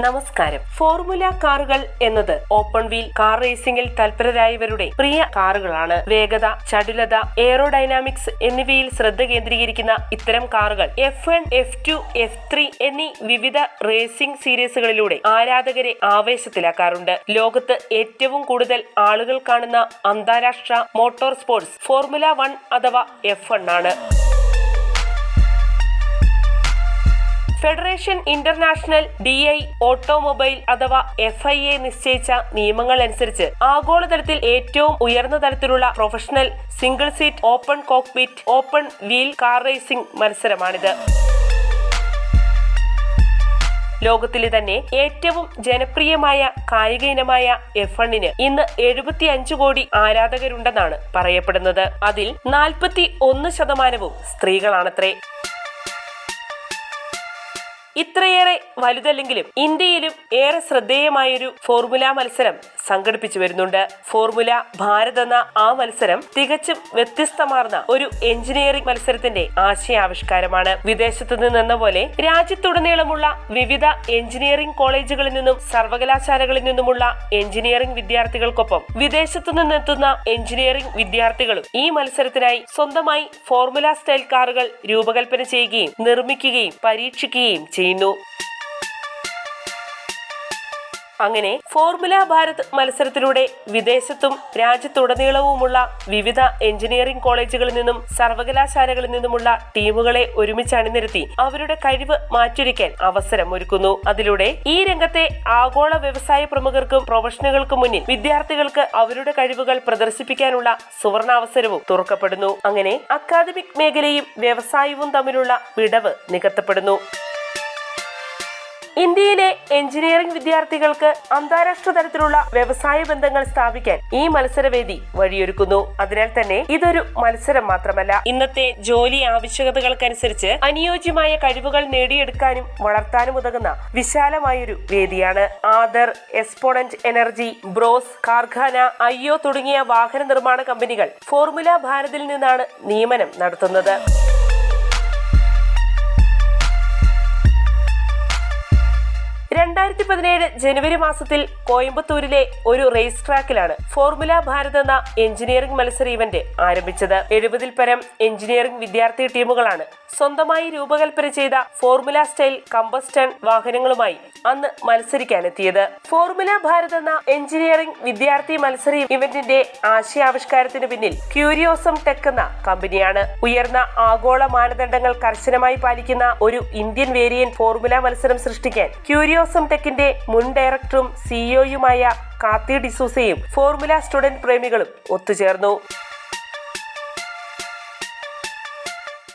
നമസ്കാരം. ഫോർമുല കാറുകൾ എന്നത് ഓപ്പൺ വീൽ കാർ റേസിംഗിൽ തൽപരരായവരുടെ പ്രിയ കാറുകളാണ്. വേഗത ചടുലത എയറോഡൈനാമിക്സ് എന്നിവയിൽ ശ്രദ്ധ കേന്ദ്രീകരിക്കുന്ന ഇത്തരം കാറുകൾ F one F two F three എന്നീ വിവിധ റേസിംഗ് സീരീസുകളിലൂടെ ആരാധകരെ ആവേശത്തിലാക്കാറുണ്ട്. ലോകത്ത് ഏറ്റവും കൂടുതൽ ആളുകൾ കാണുന്ന അന്താരാഷ്ട്ര മോട്ടോർ സ്പോർട്സ് ഫോർമുല വൺ അഥവാ എഫ് വൺ ആണ്. Federation international de I automobile അഥവാ എഫ് ഐ എ നിശ്ചയിച്ച നിയമങ്ങൾ അനുസരിച്ച് ആഗോളതലത്തിൽ ഏറ്റവും ഉയർന്ന തരത്തിലുള്ള professional single seat open cockpit open wheel car racing മത്സരമാണിത്. ലോകത്തിലെ തന്നെ ഏറ്റവും ജനപ്രിയമായ കായിക ഇനമായ എഫ് വണ്ണിന് ഇന്ന് എഴുപത്തി അഞ്ച് കോടി ആരാധകരുണ്ടെന്നാണ് പറയപ്പെടുന്നത്. അതിൽ നാൽപ്പത്തി ഒന്ന് ശതമാനവും സ്ത്രീകളാണത്രേ. ഇത്രയേറെ വലുതല്ലെങ്കിലും ഇന്ത്യയിലും ഏറെ ശ്രദ്ധേയമായൊരു ഫോർമുല മത്സരം സംഘടിപ്പിച്ചു വരുന്നുണ്ട്. ഫോർമുല ഭാരത് എന്ന ആ മത്സരം തികച്ചും വ്യത്യസ്തമാർന്ന ഒരു എഞ്ചിനീയറിംഗ് മത്സരത്തിന്റെ ആശയാവിഷ്കാരമാണ്. വിദേശത്തു നിന്നെന്ന പോലെ രാജ്യത്തുടനീളമുള്ള വിവിധ എഞ്ചിനീയറിംഗ് കോളേജുകളിൽ നിന്നും സർവകലാശാലകളിൽ നിന്നുമുള്ള എഞ്ചിനീയറിംഗ് വിദ്യാർത്ഥികൾക്കൊപ്പം വിദേശത്തു നിന്നെത്തുന്ന എഞ്ചിനീയറിംഗ് വിദ്യാർത്ഥികളും ഈ മത്സരത്തിനായി സ്വന്തമായി ഫോർമുല സ്റ്റൈൽ കാറുകൾ രൂപകൽപ്പന ചെയ്യുകയും നിർമ്മിക്കുകയും പരീക്ഷിക്കുകയും ചെയ്യുന്നു. അങ്ങനെ ഫോർമുല ഭാരത് മത്സരത്തിലൂടെ വിദേശത്തും രാജ്യത്തുടനീളവുമുള്ള വിവിധ എഞ്ചിനീയറിംഗ് കോളേജുകളിൽ നിന്നും സർവകലാശാലകളിൽ നിന്നുമുള്ള ടീമുകളെ ഒരുമിച്ച് അണിനിരത്തി അവരുടെ കഴിവ് മാറ്റുരയ്ക്കാൻ അവസരം ഒരുക്കുന്നു അതിലൂടെ ഈ രംഗത്തെ ആഗോള വ്യവസായ പ്രമുഖർക്കും പ്രൊഫഷണലുകൾക്കും മുന്നിൽ വിദ്യാർത്ഥികൾക്ക് അവരുടെ കഴിവുകൾ പ്രദർശിപ്പിക്കാനുള്ള സുവർണാവസരവും തുറക്കപ്പെടുന്നു. അങ്ങനെ അക്കാദമിക് മേഖലയും വ്യവസായവും തമ്മിലുള്ള വിടവ് നികത്തപ്പെടുന്നു. ഇന്ത്യയിലെ എഞ്ചിനീയറിംഗ് വിദ്യാർത്ഥികൾക്ക് അന്താരാഷ്ട്ര തലത്തിലുള്ള വ്യവസായ ബന്ധങ്ങൾ സ്ഥാപിക്കാൻ ഈ മത്സരവേദി വഴിയൊരുക്കുന്നു. അതിനാൽ തന്നെ ഇതൊരു മത്സരം മാത്രമല്ല. ഇന്നത്തെ ജോലി ആവശ്യകതകൾക്കനുസരിച്ച് അനുയോജ്യമായ കഴിവുകൾ നേടിയെടുക്കാനും വളർത്താനും ഉതകുന്ന വിശാലമായൊരു വേദിയാണ്. Ather Exponent Energy Bros Karkhana അയ്യോ തുടങ്ങിയ വാഹന നിർമ്മാണ കമ്പനികൾ ഫോർമുല ഭാരതിൽ നിന്നാണ് നിയമനം നടത്തുന്നത്. രണ്ടായിരത്തി പതിനേഴ് ജനുവരി മാസത്തിൽ കോയമ്പത്തൂരിലെ ഒരു റേസ് ട്രാക്കിലാണ് ഫോർമുല ഭാരത് എന്ന എഞ്ചിനീയറിംഗ് മത്സര ഇവന്റ് ആരംഭിച്ചത്. എഴുപതിൽ പരം എഞ്ചിനീയറിംഗ് വിദ്യാർത്ഥി ടീമുകളാണ് സ്വന്തമായി രൂപകൽപ്പന ചെയ്ത ഫോർമുല സ്റ്റൈൽ കമ്പസ്റ്റൺ വാഹനങ്ങളുമായി അന്ന് മത്സരിക്കാനെത്തിയത്. ഫോർമുല ഭാരത് എന്ന എഞ്ചിനീയറിംഗ് വിദ്യാർത്ഥി മത്സര ഇവന്റിന്റെ ആശയാവിഷ്കാരത്തിന് പിന്നിൽ ക്യൂരിയോസം ടെക് എന്ന കമ്പനിയാണ് ഉയർന്ന ആഗോള മാനദണ്ഡങ്ങൾ കർശനമായി പാലിക്കുന്ന ഒരു ഇന്ത്യൻ വേരിയന്റ് ഫോർമുല മത്സരം സൃഷ്ടിക്കാൻ ക്യൂരിയോസം ടെക്കിന്റെ മുൻ ഡയറക്ടറും സിഇഒയുമായ കാത്തി ഡിസൂസയും ഫോർമുല സ്റ്റുഡന്റ് പ്രേമികളും ഒത്തുചേർന്നു.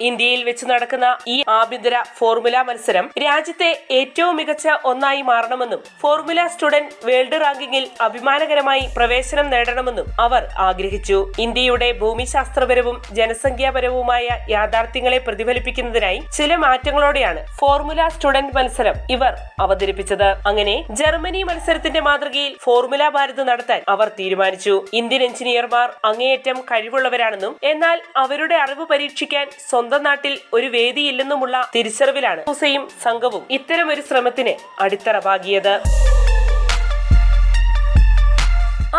ഇന്ത്യയിൽ വെച്ച് നടക്കുന്ന ഈ ആഭ്യന്തര ഫോർമുല മത്സരം രാജ്യത്തെ ഏറ്റവും മികച്ച ഒന്നായി മാറണമെന്നും ഫോർമുല സ്റ്റുഡന്റ് വേൾഡ് റാങ്കിങ്ങിൽ അഭിമാനകരമായി പ്രവേശനം നേടണമെന്നും അവർ ആഗ്രഹിച്ചു. ഇന്ത്യയുടെ ഭൂമിശാസ്ത്രപരവും ജനസംഖ്യാപരവുമായ യാഥാർത്ഥ്യങ്ങളെ പ്രതിഫലിപ്പിക്കുന്നതിനായി ചില മാറ്റങ്ങളോടെയാണ് ഫോർമുല സ്റ്റുഡന്റ് മത്സരം ഇവർ അവതരിപ്പിച്ചത്. അങ്ങനെ ജർമ്മനി മത്സരത്തിന്റെ മാതൃകയിൽ ഫോർമുല ഭാരത് നടത്താൻ അവർ തീരുമാനിച്ചു. ഇന്ത്യൻ എഞ്ചിനീയർമാർ അങ്ങേയറ്റം കഴിവുള്ളവരാണെന്നും എന്നാൽ അവരുടെ അറിവ് പരീക്ഷിക്കാൻ സ്വന്തം നാട്ടിൽ ഒരു വേദിയില്ലെന്നുമുള്ള തിരിച്ചറിവിലാണ് ഹുസൈൻ സംഘവും ഇത്തരമൊരു ശ്രമത്തിന് അടിത്തറ പാകിയത്.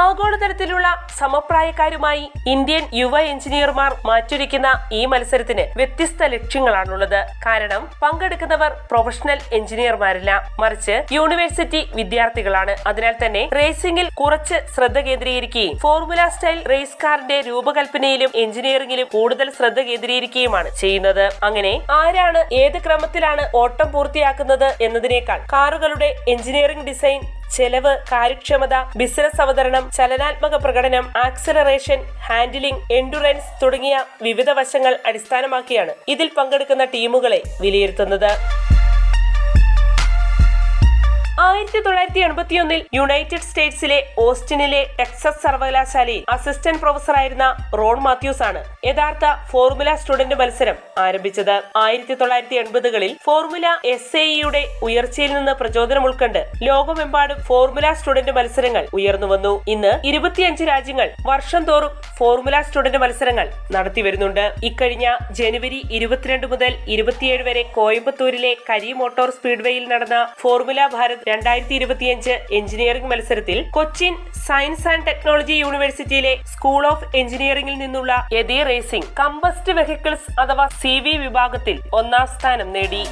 ആഗോളതലത്തിലുള്ള സമപ്രായക്കാരുമായി ഇന്ത്യൻ യുവ എഞ്ചിനീയർമാർ മാറ്റുരയ്ക്കുന്ന ഈ മത്സരത്തിന് വ്യത്യസ്ത ലക്ഷ്യങ്ങളാണുള്ളത്. കാരണം പങ്കെടുക്കുന്നവർ പ്രൊഫഷണൽ എഞ്ചിനീയർമാരില്ല. മറിച്ച് യൂണിവേഴ്സിറ്റി വിദ്യാർത്ഥികളാണ്. അതിനാൽ തന്നെ റേസിംഗിൽ കുറച്ച് ശ്രദ്ധ കേന്ദ്രീകരിക്കുകയും ഫോർമുല സ്റ്റൈൽ റേസ് കാറിന്റെ രൂപകൽപ്പനയിലും എഞ്ചിനീയറിംഗിലും കൂടുതൽ ശ്രദ്ധ കേന്ദ്രീകരിക്കുകയുമാണ് ചെയ്യുന്നത്. അങ്ങനെ ആരാണ് ഏത് ക്രമത്തിലാണ് ഓട്ടം പൂർത്തിയാക്കുന്നത് എന്നതിനേക്കാൾ കാറുകളുടെ എഞ്ചിനീയറിംഗ് ഡിസൈൻ ചെലവ് കാര്യക്ഷമത ബിസിനസ് അവതരണം ചലനാത്മക പ്രകടനം ആക്സലറേഷൻ ഹാൻഡിലിംഗ് എൻഡുറൻസ് തുടങ്ങിയ വിവിധ വശങ്ങൾ അടിസ്ഥാനമാക്കിയാണ് ഇതിൽ പങ്കെടുക്കുന്ന ടീമുകളെ വിലയിരുത്തുന്നത്. ആയിരത്തി തൊള്ളായിരത്തി എൺപത്തിയൊന്നിൽ യുണൈറ്റഡ് സ്റ്റേറ്റ്സിലെ ഓസ്റ്റിനിലെ ടെക്സസ് സർവകലാശാലയിൽ അസിസ്റ്റന്റ് പ്രൊഫസറായിരുന്ന റോൺ മാത്യൂസ് ആണ് യഥാർത്ഥ ഫോർമുല സ്റ്റുഡന്റ് മത്സരം ആരംഭിച്ചത്. ആയിരത്തി തൊള്ളായിരത്തി എൺപതുകളിൽ ഫോർമുല എസ് എയുടെ ഉയർച്ചയിൽ നിന്ന് പ്രചോദനം ഉൾക്കൊണ്ട് ലോകമെമ്പാടും ഫോർമുല സ്റ്റുഡന്റ് മത്സരങ്ങൾ ഉയർന്നു വന്നു. ഇന്ന് ഇരുപത്തിയഞ്ച് രാജ്യങ്ങൾ വർഷം തോറും ഫോർമുല സ്റ്റുഡന്റ് മത്സരങ്ങൾ നടത്തി വരുന്നുണ്ട്. ഇക്കഴിഞ്ഞ ജനുവരി ഇരുപത്തിരണ്ട് മുതൽ ഇരുപത്തിയേഴ് വരെ കോയമ്പത്തൂരിലെ കരി മോട്ടോർ സ്പീഡ്വേയിൽ നടന്ന ഫോർമുല ഭാരത് രണ്ടായിരത്തി ഇരുപത്തിയഞ്ച് എഞ്ചിനീയറിംഗ് മത്സരത്തിൽ കൊച്ചിൻ സയൻസ് ആൻഡ് ടെക്നോളജി യൂണിവേഴ്സിറ്റിയിലെ സ്കൂൾ ഓഫ് എഞ്ചിനീയറിംഗിൽ നിന്നുള്ള യതി റേസിംഗ് കമ്പസ്റ്റ് വെഹിക്കിൾസ് അഥവാ സി വിഭാഗത്തിൽ ഒന്നാം സ്ഥാനം നേടി.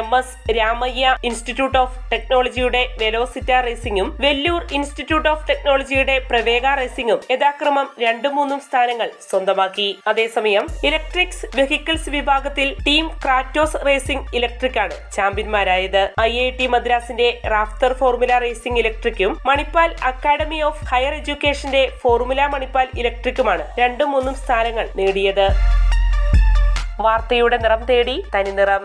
M S Ramaiah institute of ടെക്നോളജിയുടെ വെലോസിറ്റ റേസിംഗും വെല്ലൂർ ഇൻസ്റ്റിറ്റ്യൂട്ട് ഓഫ് ടെക്നോളജിയുടെ പ്രവേഗ റേസിംഗും യഥാക്രമം രണ്ടും മൂന്നും സ്ഥാനങ്ങൾ സ്വന്തമാക്കി. അതേസമയം ഇലക്ട്രിക്സ് വെഹിക്കിൾസ് വിഭാഗത്തിൽ ടീം ക്രാറ്റോസ് റേസിംഗ് ഇലക്ട്രിക് ആണ് ചാമ്പ്യന്മാരായത്. ഐ ഐ ടി മദ്രാസിന്റെ റാഫ്തർ ഫോർമുല റേസിംഗ് ഇലക്ട്രിക്കും മണിപ്പാൽ അക്കാദമി ഓഫ് ഹയർ എഡ്യൂക്കേഷന്റെ ഫോർമുല മണിപ്പാൽ ഇലക്ട്രിക്കുമാണ് രണ്ടും മൂന്നും സ്ഥാനങ്ങൾ നേടിയത്. വാർത്തയുടെ നിറം തേടി തനി നിറം.